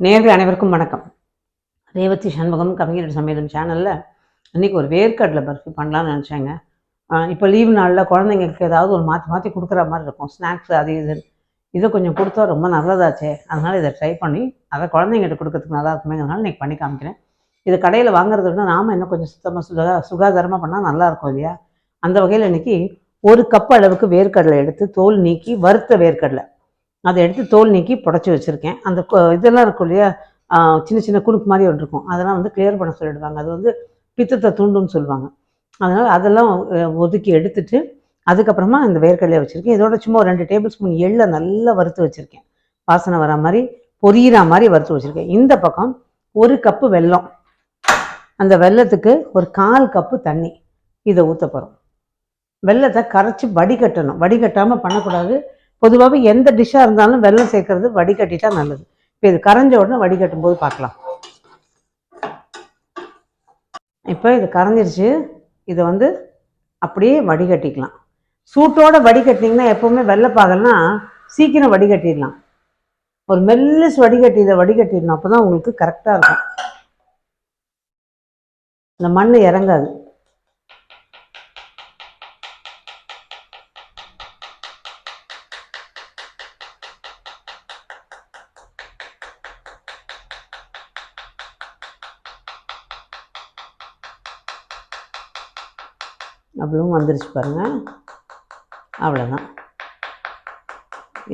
நேர்கள் அனைவருக்கும் வணக்கம். ரேவதி சண்முகம் கவிஞர் சமையலும் சேனலில் இன்றைக்கி ஒரு வேர்க்கடலை பர்ஃபி பண்ணலாம்னு நினச்சேங்க. இப்போ லீவ் நாளில் குழந்தைங்களுக்கு ஏதாவது ஒரு மாற்றி மாற்றி கொடுக்குற மாதிரி இருக்கும். ஸ்நாக்ஸ் அது இது. இதை கொஞ்சம் கொடுத்தா ரொம்ப நல்லதாச்சே. அதனால் இதை ட்ரை பண்ணி அதை குழந்தைங்கிட்ட கொடுக்கறதுக்கு நல்லா இருக்குமேங்கிறதுனால இன்றைக்கி பண்ணி காமிக்கிறேன். இது கடையில் வாங்குறத விட நாம் இன்னும் கொஞ்சம் சுத்தமாக சுகா சுகாதாரமாக பண்ணால் நல்லா இருக்கும் இல்லையா? அந்த வகையில் இன்றைக்கி ஒரு கப் அளவுக்கு வேர்க்கடலை எடுத்து தோல் நீக்கி வறுத்த வேர்க்கடலை. அதை எடுத்து தோல் நீக்கி புடச்சி வச்சுருக்கேன். அந்த இதெல்லாம் இருக்கும் இல்லையா? சின்ன சின்ன குணுக்கு மாதிரி ஒன்று இருக்கும். அதெல்லாம் வந்து கிளியர் பண்ண சொல்லிடுவாங்க. அது வந்து பித்தத்தை தூண்டும்னு சொல்லுவாங்க. அதனால் அதெல்லாம் ஒதுக்கி எடுத்துட்டு அதுக்கப்புறமா இந்த வேர்க்கடலையை வச்சுருக்கேன். இதோட சும்மா ஒரு ரெண்டு டேபிள் ஸ்பூன் எள்ளை நல்லா வறுத்து வச்சுருக்கேன். வாசனை வர மாதிரி பொரியிற மாதிரி வறுத்து வச்சுருக்கேன். இந்த பக்கம் ஒரு கப்பு வெல்லம். அந்த வெல்லத்துக்கு ஒரு கால் கப்பு தண்ணி. இதை ஊற்ற போகிறோம் வெல்லத்தை கரைச்சி வடிகட்டணும். வடிகட்டாமல் பண்ணக்கூடாது. பொதுவாகவே எந்த டிஷ்ஷாக இருந்தாலும் வெள்ளம் சேர்க்கறது வடிகட்டிட்டா நல்லது. இப்போ இது கரைஞ்ச உடனே வடிகட்டும் போது பார்க்கலாம் இப்போ இது கரைஞ்சிருச்சு. இதை வந்து அப்படியே வடிகட்டிக்கலாம். சூட்டோட வடிகட்டினீங்கன்னா எப்போவுமே வெள்ளைப்பாகல்னா சீக்கிரம் வடிகட்டிடலாம். ஒரு மெல்லிஸ் வடிகட்டி இதை வடிகட்டிடணும். அப்போ தான் உங்களுக்கு கரெக்டாக இருக்கும். இந்த மண் இறங்காது. அவ்வளவும் வந்துருச்சு பாருங்க. அவ்வளோதான்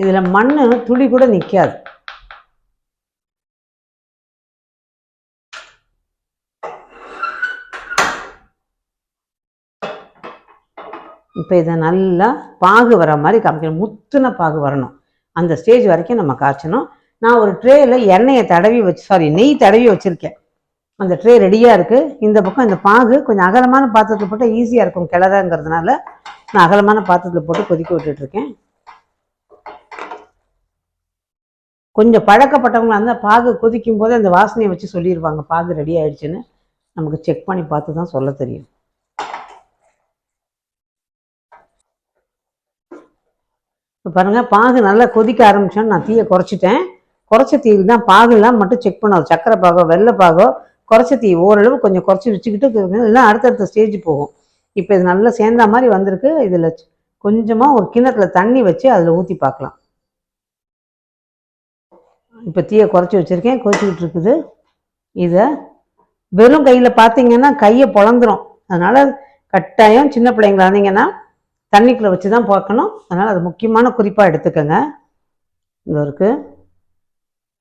இதில் மண் துளி கூட நிற்காது இப்போ இதை நல்லா பாகு வர மாதிரி காமிக்கணும். முத்துன பாகு வரணும். அந்த ஸ்டேஜ் வரைக்கும் நம்ம காய்ச்சணும். நான் ஒரு ட்ரேயில் எண்ணெயை தடவி வச்சு சாரி நெய் தடவி வச்சுருக்கேன். அந்த ட்ரே ரெடியாக இருக்குது இந்த பக்கம் இந்த பாகு கொஞ்சம் அகலமான பாத்திரத்தில் போட்டால் ஈஸியாக இருக்கும் கிளறங்கிறதுனால நான் அகலமான பாத்திரத்தில் போட்டு கொதிக்க விட்டுட்ருக்கேன். கொஞ்சம் பழக்கப்பட்டவங்களா இருந்தால் பாகு கொதிக்கும் போது அந்த வாசனையை வச்சு சொல்லிடுவாங்க பாகு ரெடி ஆயிடுச்சுன்னு. நமக்கு செக் பண்ணி பார்த்து தான் சொல்ல தெரியும். இப்போ பாருங்கள் பாகு நல்லா கொதிக்க ஆரம்பிச்சோன்னு நான் தீயை குறைச்சிட்டேன். குறைச்ச தீயில் தான் பாகுலாம் மட்டும் செக் பண்ணுவோம் சக்கரை பாகோ வெள்ளை பாகோ குறைச்சி தீ ஓரளவு கொஞ்சம் குறைச்சி வச்சுக்கிட்டு இல்லைன்னா அடுத்தடுத்த ஸ்டேஜ் போகும். இப்போ இது நல்லா சேர்ந்த மாதிரி வந்திருக்கு. இதில் கொஞ்சமாக ஒரு கிணத்துல தண்ணி வச்சு அதில் ஊற்றி பார்க்கலாம். இப்போ தீயை குறைச்சி வச்சுருக்கேன். கொதிச்சுக்கிட்டு இருக்குது. இதை வெறும் கையில் பார்த்தீங்கன்னா கையை பொழந்துரும். அதனால் கட்டாயம் சின்ன பிள்ளைங்களா இருந்தீங்கன்னா தண்ணிக்குள்ளே வச்சு தான் பார்க்கணும். அதனால் அது முக்கியமான குறிப்பாக எடுத்துக்கோங்க. இந்த இருக்குது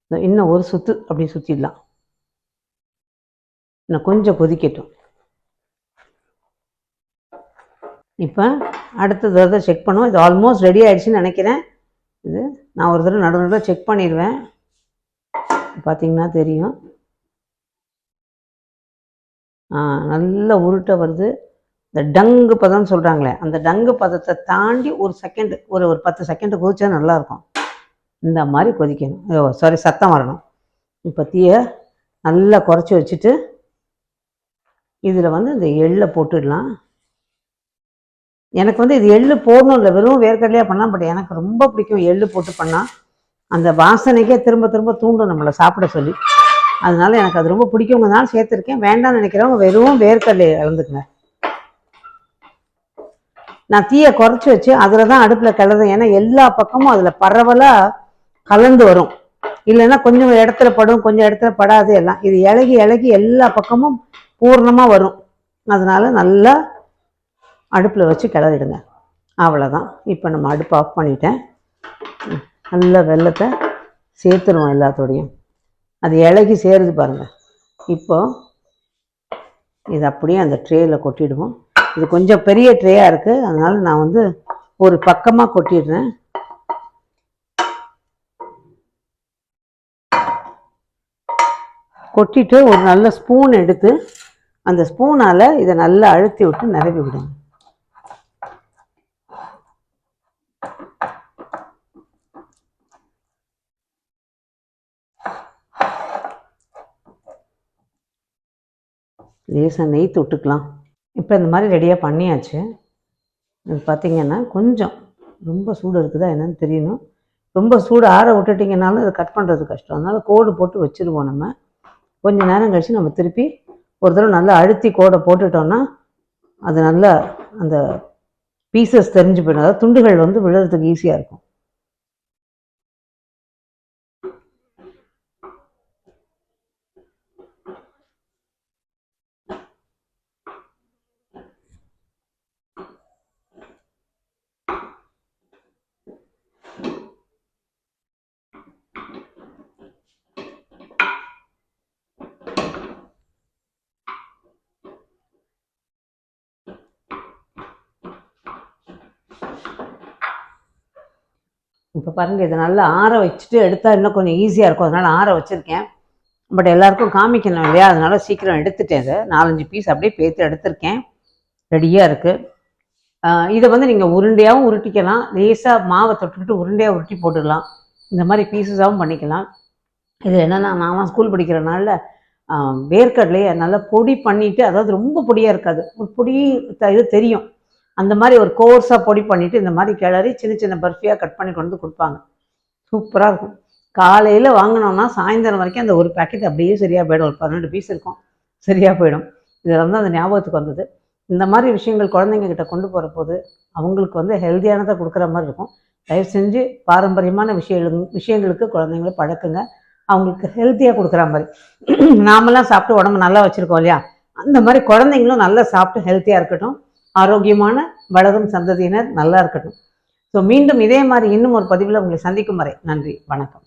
இந்த இன்னும் ஒரு சுற்று அப்படி சுற்றிடலாம் இன்னும் கொஞ்சம் கொதிக்கட்டும். இப்போ அடுத்த தடவை செக் பண்ணுவோம். இது ஆல்மோஸ்ட் ரெடி ஆகிடுச்சின்னு நினைக்கிறேன். இது நான் ஒரு தடவை நடு நடுவில் செக் பண்ணிடுவேன். பார்த்தீங்கன்னா தெரியும். ஆ நல்ல உருட்டை வருது. இந்த டங்கு பதம்னு சொல்கிறாங்களே அந்த டங்கு பதத்தை தாண்டி ஒரு செகண்டு ஒரு ஒரு பத்து செகண்டு கொதிச்சா நல்லாயிருக்கும். இந்த மாதிரி கொதிக்கணும். ஓ சாரி சத்தம் வரணும். இப்போ தீயை நல்லா குறைச்சி வச்சுட்டு இதில் வந்து இந்த எள்ளை போட்டுடலாம். எனக்கு வந்து இது எள்ளு போடணும் இல்லை வெறும் வேர்க்கடலையாக பண்ணலாம் பட் எனக்கு ரொம்ப பிடிக்கும் எள்ளு போட்டு பண்ணால் அந்த வாசனைக்கே திரும்ப திரும்ப தூண்டும் நம்மளை சாப்பிட சொல்லி. அதனால எனக்கு அது ரொம்ப பிடிக்குங்கிறதுனால சேர்த்துருக்கேன். வேண்டாம்னு நினைக்கிறவங்க வெறும் வேர்க்கடலையை கலந்துக்குங்க நான் தீயை குறைச்சி வச்சு அதில் தான் அடுப்பில் கிளறேன். ஏன்னா எல்லா பக்கமும் அதில் பரவலாக கலந்து வரும். இல்லைன்னா கொஞ்சம் இடத்துல படும் கொஞ்சம் இடத்துல படாது எல்லாம். இது இலகி இலகி எல்லா பக்கமும் பூர்ணமாக வரும். அதனால் நல்லா அடுப்பில் வச்சு கிளறிடுங்க. அவ்வளோதான் இப்போ நம்ம அடுப்பு ஆஃப் பண்ணிட்டேன். நல்ல வெள்ளத்தை சேர்த்துருவோம் எல்லாத்தோடையும். அது இலகி சேருது பாருங்கள் இப்போது இது அப்படியே அந்த ட்ரேயில் கொட்டிடுவோம். இது கொஞ்சம் பெரிய ட்ரேயாக இருக்குது அதனால் நான் வந்து ஒரு பக்கமாக கொட்டிடுறேன். கொட்டிட்டு ஒரு நல்ல ஸ்பூன் எடுத்து அந்த ஸ்பூனால் இதை நல்லா அழுத்தி விட்டு நிரவி விடுங்க. லேசாக நெய் தொட்டுக்கலாம். இப்போ இந்த மாதிரி ரெடியாக பண்ணியாச்சு. இது பார்த்தீங்கன்னா கொஞ்சம் ரொம்ப சூடு இருக்குதா என்னன்னு தெரியணும். ரொம்ப சூடு ஆற விட்டுட்டிங்கனாலும் அதை கட் பண்ணுறது கஷ்டம். அதனால் கோடு போட்டு வச்சுருவோம் நம்ம. கொஞ்ச நேரம் கழித்து நம்ம திருப்பி ஒரு தடவை நல்லா அழுத்தி கோடை போட்டுட்டோம்னா அது நல்லா அந்த பீசஸ் தெரிஞ்சு போயிடும். அதாவது துண்டுகள் வந்து விழுறதுக்கு ஈஸியாக இருக்கும். இப்போ பாருங்க இதை நல்லா ஆற வச்சுட்டு எடுத்தால் இன்னும் கொஞ்சம் ஈஸியாக இருக்கும். அதனால் ஆற வச்சுருக்கேன். பட் எல்லாருக்கும் காமிக்கணும் இல்லையா? அதனால் சீக்கிரம் எடுத்துட்டேன் இதை. நாலஞ்சு பீஸ் அப்படியே பேத்து எடுத்திருக்கேன். ரெடியாக இருக்குது இதை வந்து நீங்கள் உருண்டையாகவும் உருட்டிக்கலாம். லேசாக மாவை தொட்டுக்கிட்டு உருண்டையாக உருட்டி போட்டுடலாம். இந்த மாதிரி பீசஸாகவும் பண்ணிக்கலாம். இது என்னென்னா நான் ஸ்கூல் படிக்கிறனால வேர்க்கடலையே வேர்க்கடலையை நல்லா பொடி பண்ணிவிட்டு அதாவது ரொம்ப பொடியாக இருக்காது. ஒரு பொடி த- இது தெரியும். அந்த மாதிரி ஒரு கோர்ஸாக பொடி பண்ணிவிட்டு இந்த மாதிரி கிளறி சின்ன சின்ன பர்ஃபியாக கட் பண்ணி கொண்டு வந்து கொடுப்பாங்க. சூப்பராக இருக்கும். காலையில் வாங்கினோம்னா சாயந்தரம் வரைக்கும் அந்த ஒரு பேக்கெட் அப்படியே சரியாக போயிடும். ஒரு பன்னெண்டு பீஸ் இருக்கும். சரியாக போயிடும். இதில் வந்து அந்த ஞாபகத்துக்கு வந்தது. இந்த மாதிரி விஷயங்கள் குழந்தைங்க கிட்ட கொண்டு போகிற போது அவங்களுக்கு வந்து ஹெல்த்தியானதை கொடுக்குற மாதிரி இருக்கும். தயவு செஞ்சு பாரம்பரியமான விஷயங்கள் விஷயங்களுக்கு குழந்தைங்கள பழக்குங்க. அவங்களுக்கு ஹெல்த்தியாக கொடுக்குற மாதிரி. நாமெல்லாம் சாப்பிட்டு உடம்பு நல்லா வச்சுருக்கோம் இல்லையா? அந்த மாதிரி குழந்தைங்களும் நல்லா சாப்பிட்டு ஹெல்த்தியாக இருக்கட்டும். ஆரோக்கியமான வளரும் சந்ததியினர் நல்லா இருக்கட்டும். ஸோ மீண்டும் இதே மாதிரி இன்னும் ஒரு பதிவில் உங்களை சந்திக்கும் வரை நன்றி வணக்கம்.